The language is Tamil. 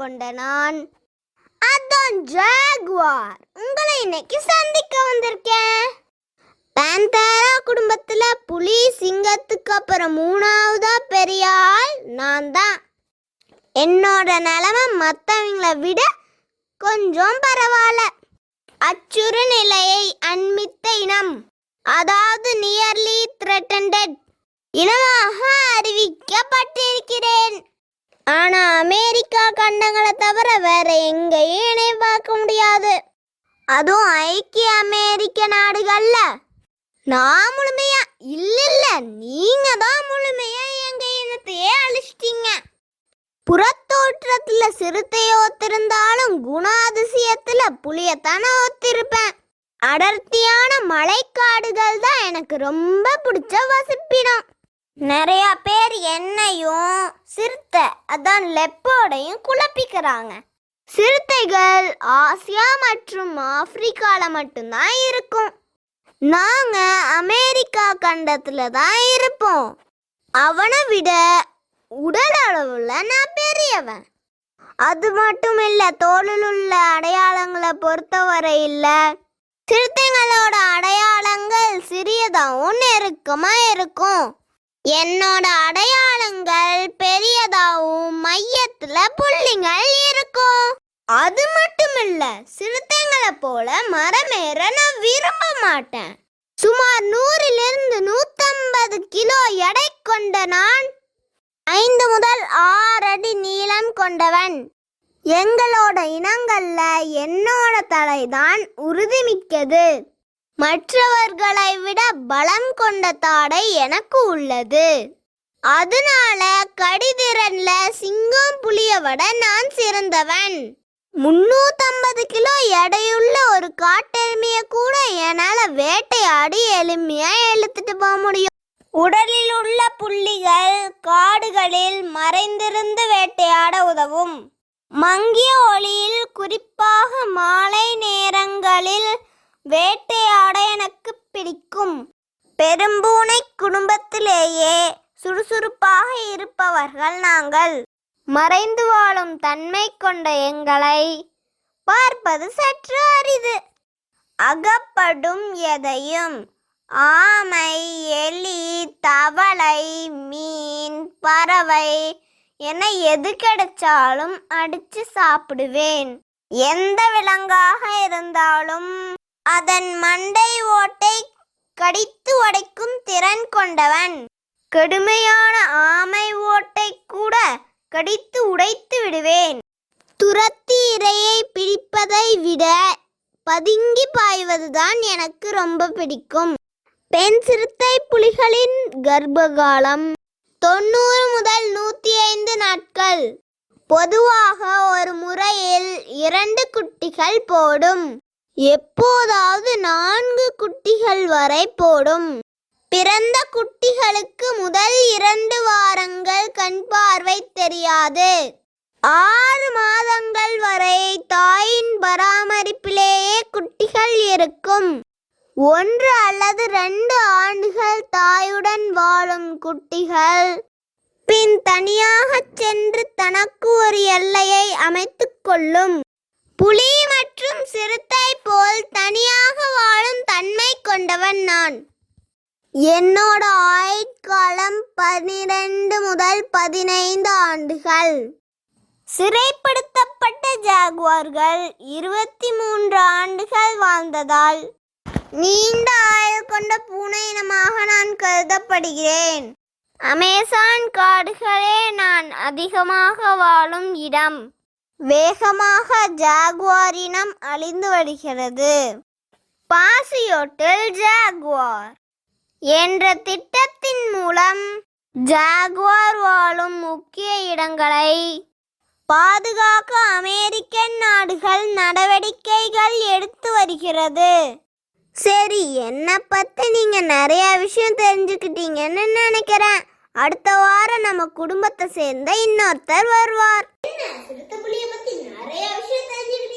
கொண்ட நான் அதான் ஜாகுவார். உங்களை இன்னைக்கு சந்திக்க வந்திருக்கேன். பேந்தரா குடும்பத்துல புலி சிங்கத்துக்கு அப்புறம் மூணாவதா பெரிய ஆள் நான் தான் என்னோட நிலமை மற்றவங்கள விட கொஞ்சம் பரவாயில்ல. அச்சுறு நிலையை அண்மித்த இனம் அதாவது நியர்லி த்ரெட்டண்டட் இனமாக அறிவிக்கப்பட்டிருக்கிறேன். ஆனா அமெரிக்கா கண்டங்களை தவிர வேற எங்கேயும் இணை பார்க்க முடியாது. அதுவும் ஐக்கிய அமெரிக்க நாடுகள்ல. நான் முழுமையா இல்ல இல்ல நீங்க தான் முழுமையா எங்க இனத்தையே அழிச்சிட்டீங்க. புறத்தோற்றத்துல சிறுத்தையை ஒத்திருந்தாலும் குணாதிசயத்துல புளியத்தானே ஒத்திருப்பேன். அடர்த்தியான மழைக்காடுகள் தான் எனக்கு ரொம்ப பிடிச்ச வசிப்பிடம். நிறைய பேர் என்னையும் சிறுத்தை அதான் லெப்போடையும் குழப்பிக்கிறாங்க. சிறுத்தைகள் ஆசியா மற்றும் ஆப்பிரிக்கால மட்டும்தான் இருக்கும். நாங்க அமெரிக்கா கண்டத்துல தான் இருப்போம். அவனை விட உடல் அளவுல நான் பெரியவன். அது மட்டும் இல்ல தோளில் உள்ள அடையாளங்களை பொறுத்தவரை இல்ல சிறுத்தைகளோட அடையாளங்கள் சிறியதாகவும் நெருக்கமா இருக்கும். என்னோட அடையாளங்கள் பெரியதாகவும் மையத்துல புள்ளிங்கள் இருக்கும். அது மட்டும் இல்ல சிறுத்தைங்களை போல மரமேற நான் விரும்ப மாட்டேன். சுமார் நூறிலிருந்து நூத்தம்பது கிலோ எடை கொண்ட நான் ஐந்து முதல் ஆறு அடி நீளம் கொண்டவன். எங்களோட இனங்கள்ல என்னோட தலைதான் உறுதிமிக்கது. மற்றவர்களை விட பலம் கொண்ட தாடை எனக்கு உள்ளது. அதனால கடிதிறன்ல சிங்கம் புளிய விட நான் சிறந்தவன். முன்னூத்தம்பது கிலோ எடையுள்ள ஒரு காட்டெருமைய கூட என்னால வேட்டையாடி எளிமையா இழுத்துட்டு போக முடியும். உடலில் உள்ள புள்ளிகள் காடுகளில் மறைந்திருந்து வேட்டையாட உதவும். மங்கிய ஒளியில் குறிப்பாக மாலை நேரங்களில் வேட்டை இருக்கும். பெரும்பூனை குடும்பத்திலேயே சுறுசுறுப்பாக இருப்பவர்கள் நாங்கள். மறைந்து வாழும் தன்மை கொண்ட எங்களை பார்ப்பது சற்று அரிது. அகப்படும் எதையும் ஆமை எலி தவளை மீன் பறவை என எது கிடைச்சாலும் அடிச்சு சாப்பிடுவேன். எந்த விலங்காக இருந்தாலும் அதன் மண்டை ஓட்டை கடித்து உடைக்கும் திறன் கொண்டவன். கடுமையான ஆமை ஓட்டை கூட கடித்து உடைத்து விடுவேன். துரத்தி இரையை பிடிப்பதை விட பதுங்கி பாய்வதுதான் எனக்கு ரொம்ப பிடிக்கும். பெண் சிறுத்தை புலிகளின் கர்ப்பகாலம். தொண்ணூறு முதல் நூற்றி ஐந்து நாட்கள். பொதுவாக ஒரு முறையில் இரண்டு குட்டிகள் போடும். எப்போதாவது நான்கு குட்டிகள் வரை போடும். பிறந்த குட்டிகளுக்கு முதல் இரண்டு வாரங்கள் கண் பார்வை தெரியாது. ஆறு மாதங்கள் வரை தாயின் பராமரிப்பிலேயே குட்டிகள் இருக்கும். ஒன்று அல்லது ரெண்டு ஆண்டுகள் தாயுடன் வாழும் குட்டிகள். பின் தனியாக சென்று தனக்கு ஒரு எல்லையை அமைத்துக் கொள்ளும். புலி மற்றும் சிறுத்தை போல் தனியாக வாழும் தன்மை கொண்டவன் நான். என்னோட ஆயுட்காலம் பனிரெண்டு முதல் பதினைந்து ஆண்டுகள். சிறைப்படுத்தப்பட்ட ஜாகுவார்கள் இருபத்தி மூன்று ஆண்டுகள் வாழ்ந்ததால் நீண்ட ஆயுள் கொண்ட பூனை இனமாக நான் கருதப்படுகிறேன். அமேசான் காடுகளே நான் அதிகமாக வாழும் இடம். வேகமாக ஜாகுவாரினம் அழிந்து வருகிறது. பாசியோட்டில் ஜாகுவார் என்ற திட்டத்தின் மூலம் ஜாகுவார் வாழும் முக்கிய இடங்களை பாதுகாக்க அமெரிக்கன் நாடுகள் நடவடிக்கைகள் எடுத்து வருகிறது. சரி என்னை பற்றி நீங்கள் நிறைய விஷயம் தெரிஞ்சுக்கிட்டீங்கன்னு நினைக்கிறேன். அடுத்த வாரம் நம்ம குடும்பத்தை சேர்ந்த இன்னொருத்தர் வருவார். சிறுத்தை புலியை பத்தி நிறைய விஷயம் தெரிஞ்சுக்கிட்டீங்க